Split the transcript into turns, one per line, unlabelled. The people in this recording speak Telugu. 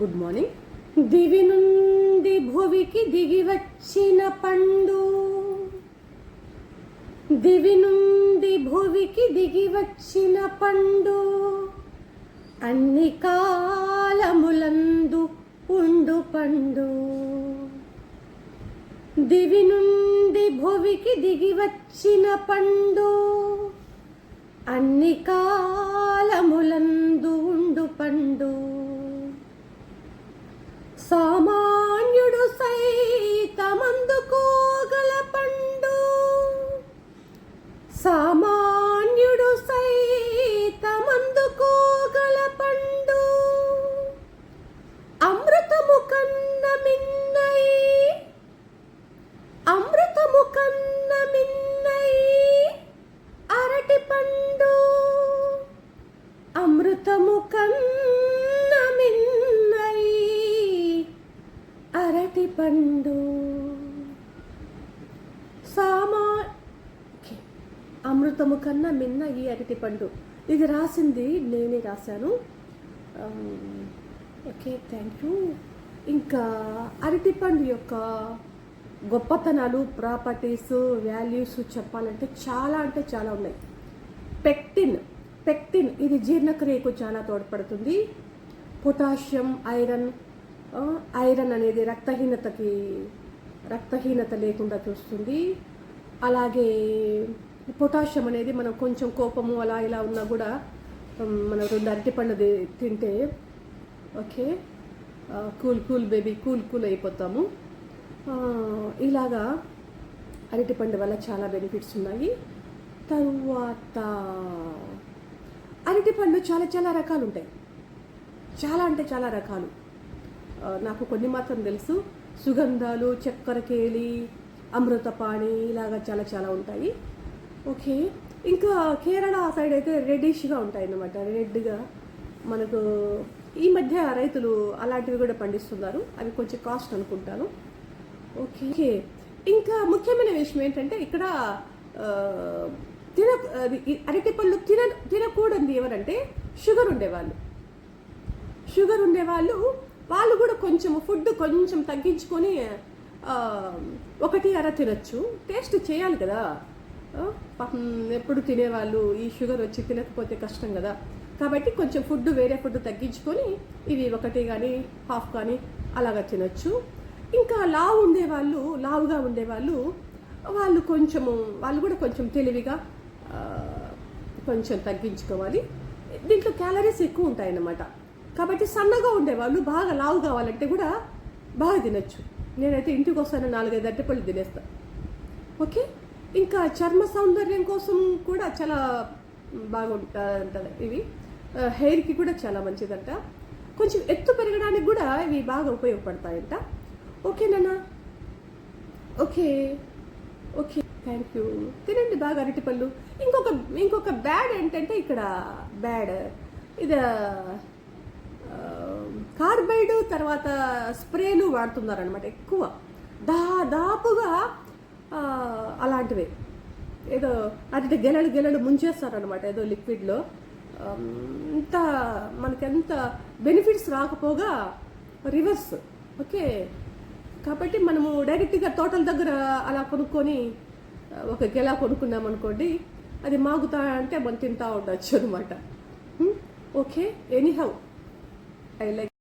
Good morning. దివి నుండి భువికి దిగి వచ్చిన పండు. దివి నుండి భువికి దిగి వచ్చిన పండు. అన్ని కాలములందు ఉండు పండు. దివి నుండి భువికి దిగి వచ్చిన పండు. అన్ని కాలములందు అరటి పండు సామా అమృతము కన్నా మిన్న ఈ అరటి పండు ఇది రాసింది నేనే రాశాను ఓకే థ్యాంక్ యూ ఇంకా అరటిపండు యొక్క గొప్పతనాలు ప్రాపర్టీస్ వాల్యూస్ చెప్పాలంటే చాలా అంటే చాలా ఉన్నాయి పెక్టిన్ పెక్టిన్ ఇది జీర్ణక్రియకు చాలా తోడ్పడుతుంది పొటాషియం ఐరన్ ఐరన్ అనేది రక్తహీనతకి రక్తహీనత లేకుండా చూస్తుంది. అలాగే పొటాషియం అనేది మనం కొంచెం కోపము అలా ఇలా ఉన్నా కూడా ఉమ్, మనం రెండు అరటిపండు తింటే okay cool cool baby cool cool అయిపోతాము. ఇలాగా అరటిపండు వల్ల చాలా బెనిఫిట్స్ ఉన్నాయి. తరువాత అరటిపండు చాలా చాలా రకాలు ఉంటాయి. చాలా అంటే చాలా రకాలు. నాకు కొన్ని మాత్రం తెలుసు. సుగంధాలు చక్కెర కేలి అమృతపాణి ఇలాగా చాలా చాలా ఉంటాయి. ఓకే. ఇంకా కేరళ సైడ్ అయితే రెడ్డిష్గా ఉంటాయి అన్నమాట రెడ్గా మనకు ఈ మధ్య రైతులు అలాంటివి కూడా పండిస్తున్నారు. అవి కొంచెం కాస్ట్ అనుకుంటాను. ఓకే. ఇంకా ముఖ్యమైన విషయం ఏంటంటే ఇక్కడ తిన అది అరటిపళ్ళు తిన తినకూడదు ఎవరంటే షుగర్ ఉండేవాళ్ళు. షుగర్ ఉండేవాళ్ళు వాళ్ళు కూడా కొంచెం ఫుడ్ కొంచెం తగ్గించుకొని ఒకటి అర తినచ్చు. టేస్ట్ చేయాలి కదా. పాపం ఎప్పుడు తినేవాళ్ళు ఈ షుగర్ వచ్చి తినకపోతే కష్టం కదా. కాబట్టి కొంచెం ఫుడ్ వేరే ఫుడ్ తగ్గించుకొని ఇవి ఒకటి కానీ హాఫ్ కానీ అలాగా తినొచ్చు. ఇంకా లావు ఉండేవాళ్ళు లావుగా ఉండేవాళ్ళు వాళ్ళు కొంచెము వాళ్ళు కూడా కొంచెం తెలివిగా కొంచెం తగ్గించుకోవాలి. దీంట్లో క్యాలరీస్ ఎక్కువ ఉంటాయన్నమాట. కాబట్టి సన్నగా ఉండేవాళ్ళు బాగా లావు కావాలంటే కూడా బాగా తినచ్చు. నేనైతే ఇంటికి వస్తాను నాలుగైదు అరటిపళ్ళు తినేస్తా. ఓకే? ఇంకా చర్మ సౌందర్యం కోసం కూడా చాలా బాగుంటాయంట ఇవి. హెయిర్కి కూడా చాలా మంచిదంట. కొంచెం ఎత్తు పెరగడానికి కూడా ఇవి బాగా ఉపయోగపడతాయంట. ఓకేనా ఓకే. ఓకే. థ్యాంక్ యూ తినండి బాగా అరటిపళ్ళు. ఇంకొక ఇంకొక బ్యాడ్ ఏంటంటే ఇక్కడ బ్యాడ్ ఇది కార్బైడ్ తర్వాత స్ప్రేలు వాడుతున్నారనమాట ఎక్కువ. దాదాపుగా అలాంటివే. ఏదో అరటి గెలలు గెలలు ముంచేస్తారనమాట ఏదో లిక్విడ్లో. అంత మనకెంత బెనిఫిట్స్ రాకపోగా రివర్స్. ఓకే. కాబట్టి మనము డైరెక్ట్గా తోటల దగ్గర అలా కొనుక్కొని ఒక గెలా కొనుక్కున్నాం అనుకోండి అది మాగుతా అంటే మనం తింటా ఉండొచ్చు అనమాట ఓకే? ఎనీహౌ. I like